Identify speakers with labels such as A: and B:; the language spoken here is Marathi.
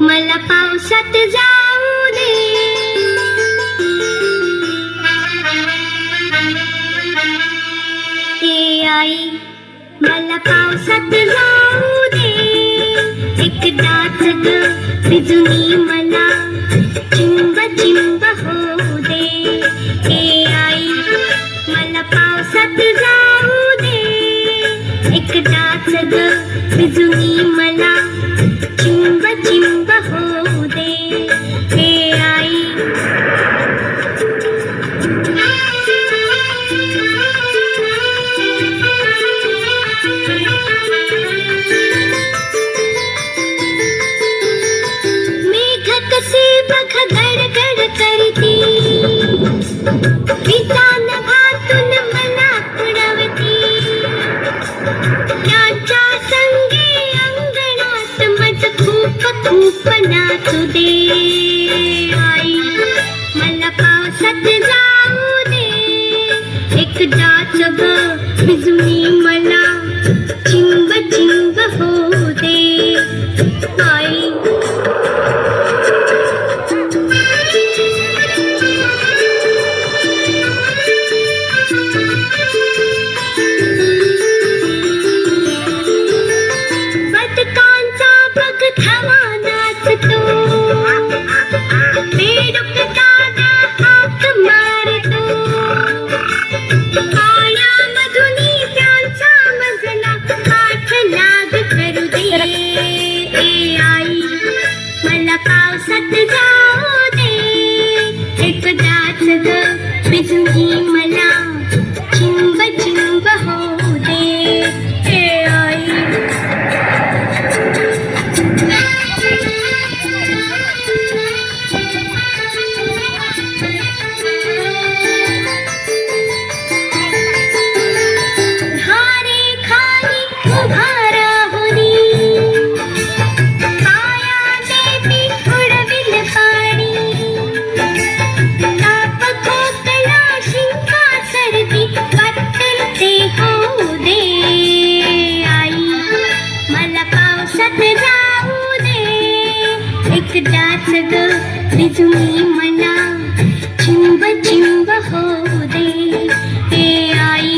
A: मला पावसात जाऊ दे. ए आई मला जाऊ दे. एकदाच भिजुनी मला पावसात जाऊ दे. एकदाच ग मला. खूप खूप नाचू दे आई. मला पावसात जाऊ दे. एकदाच ग भिजुनी मला. चिंब चिंब हो दे आई. बदकांचा बघ पावसात जाऊ दे। एकदाच भिजुनी पावसात जाऊ दे एकदाच ग भिजुनी मला चिंब चिंब होऊ दे. हे आई